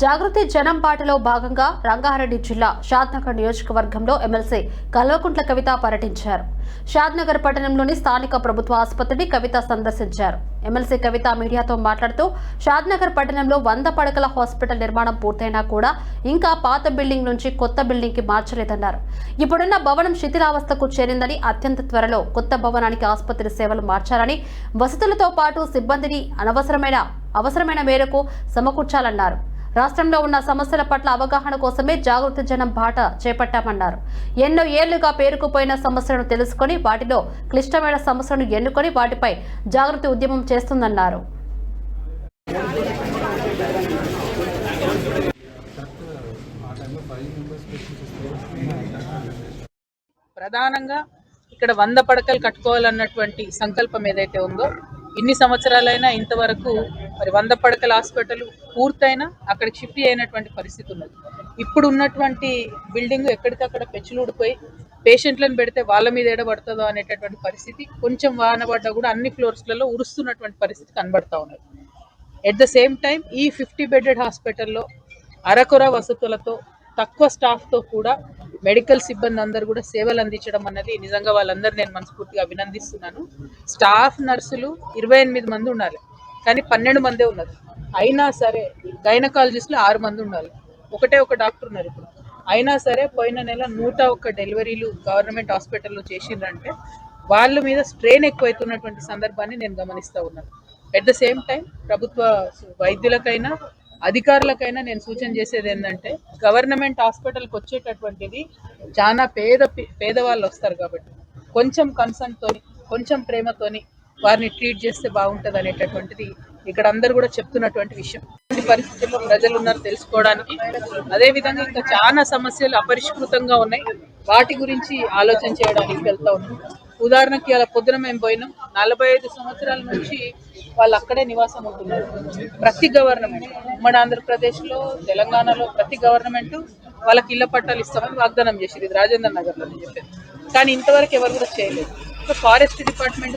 జాగృతి జనం పాటలో భాగంగా రంగారెడ్డి జిల్లా షాద్నగర్ నియోజకవర్గంలో ఎమ్మెల్సీ కల్వకుంట్ల కవిత పర్యటించారు. షాద్నగర్ పట్టణంలోని స్థానిక ప్రభుత్వ ఆసుపత్రిని కవిత సందర్శించారు. ఎమ్మెల్సీ కవిత మీడియాతో మాట్లాడుతూ షాద్నగర్ పట్టణంలో వంద పడకల హాస్పిటల్ నిర్మాణం పూర్తయినా కూడా ఇంకా పాత బిల్డింగ్ నుంచి కొత్త బిల్డింగ్కి మార్చలేదన్నారు. ఇప్పుడున్న భవనం శిథిలావస్థకు చేరిందని అత్యంత త్వరలో కొత్త భవనానికి ఆసుపత్రి సేవలు మార్చాలని వసతులతో పాటు సిబ్బందిని అనవసరమైన అవసరమైన మేరకు సమకూర్చాలన్నారు. రాష్ట్రంలో ఉన్న సమస్యల పట్ల అవగాహన కోసమే జాగృతి జనం బాట చేపట్టామన్నారు. ఎన్నో ఏళ్ళుగా పేరుకుపోయిన సమస్యలను తెలుసుకొని వాటిలో క్లిష్టమైన సమస్యలను ఎన్నుకొని వాటిపై జాగృతి ఉద్యమం చేస్తుందన్నారు. ప్రధానంగా ఇక్కడ వంద పడకలు కట్టుకోవాలన్నటువంటి సంకల్పం ఏదైతే ఉందో ఇన్ని సంవత్సరాలైనా ఇంతవరకు మరి వంద పడకల హాస్పిటల్ పూర్తయినా అక్కడికి షిఫ్ట్ అయినటువంటి పరిస్థితి ఉన్నది. ఇప్పుడు ఉన్నటువంటి బిల్డింగ్ ఎక్కడికక్కడ పెచ్చులుడిపోయి పేషెంట్లను పెడితే వాళ్ళ మీద ఎడబడుతుందో అనేటటువంటి పరిస్థితి కొంచెం వాహన పడ్డా కూడా అన్ని ఫ్లోర్స్లలో ఉరుస్తున్నటువంటి పరిస్థితి కనబడతా ఉన్నది. ఎట్ ద సేమ్ టైం ఈ ఫిఫ్టీ బెడెడ్ హాస్పిటల్లో అరకొర వసతులతో తక్కువ స్టాఫ్తో కూడా మెడికల్ సిబ్బంది అందరూ కూడా సేవలు అందించడం అన్నది నిజంగా వాళ్ళందరూ నేను మనస్ఫూర్తిగా అభినందిస్తున్నాను. స్టాఫ్ నర్సులు ఇరవై ఎనిమిది మంది ఉండాలి కానీ పన్నెండు మందే ఉన్నారు అయినా సరే గైనకాలజిస్టులు ఆరు మంది ఉండాలి. ఒకటే ఒక డాక్టర్ ఉన్నారు ఇప్పుడు. అయినా సరే పోయిన నెల నూట ఒక్క డెలివరీలు గవర్నమెంట్ హాస్పిటల్లో చేసిండ్రంటే వాళ్ళ మీద స్ట్రెయిన్ ఎక్కువైతున్నటువంటి సందర్భాన్ని నేను గమనిస్తూ ఉన్నాను. ఎట్ ద సేమ్ టైం ప్రభుత్వ వైద్యులకైనా అధికారులకైనా నేను సూచన చేసేది ఏంటంటే గవర్నమెంట్ హాస్పిటల్కి వచ్చేటటువంటిది చాలా పేద పేదవాళ్ళు వస్తారు కాబట్టి కొంచెం కన్సర్న్తోని కొంచెం ప్రేమతోని వారిని ట్రీట్ చేస్తే బాగుంటుంది అనేటటువంటిది ఇక్కడ అందరు కూడా చెప్తున్నటువంటి విషయం. పరిస్థితుల్లో ప్రజలు ఉన్నారు తెలుసుకోవడానికి. అదే విధంగా ఇంకా చాలా సమస్యలు అపరిష్కృతంగా ఉన్నాయి. వాటి గురించి ఆలోచన చేయడానికి వెళ్తా ఉన్నాం. ఉదాహరణకి అలా పొద్దున మేము పోయినాం. నలభై ఐదు సంవత్సరాల నుంచి వాళ్ళు అక్కడే నివాసం ఉంటున్నారు. ప్రతి గవర్నమెంట్ ఉమ్మడి ఆంధ్రప్రదేశ్లో తెలంగాణలో ప్రతి గవర్నమెంట్ వాళ్ళకి ఇళ్ళ పట్టాలు ఇస్తామని వాగ్దానం చేసింది. రాజేంద్ర నగర్లో నేను చెప్పాను కానీ ఇంతవరకు ఎవరు కూడా చేయలేదు. Forest department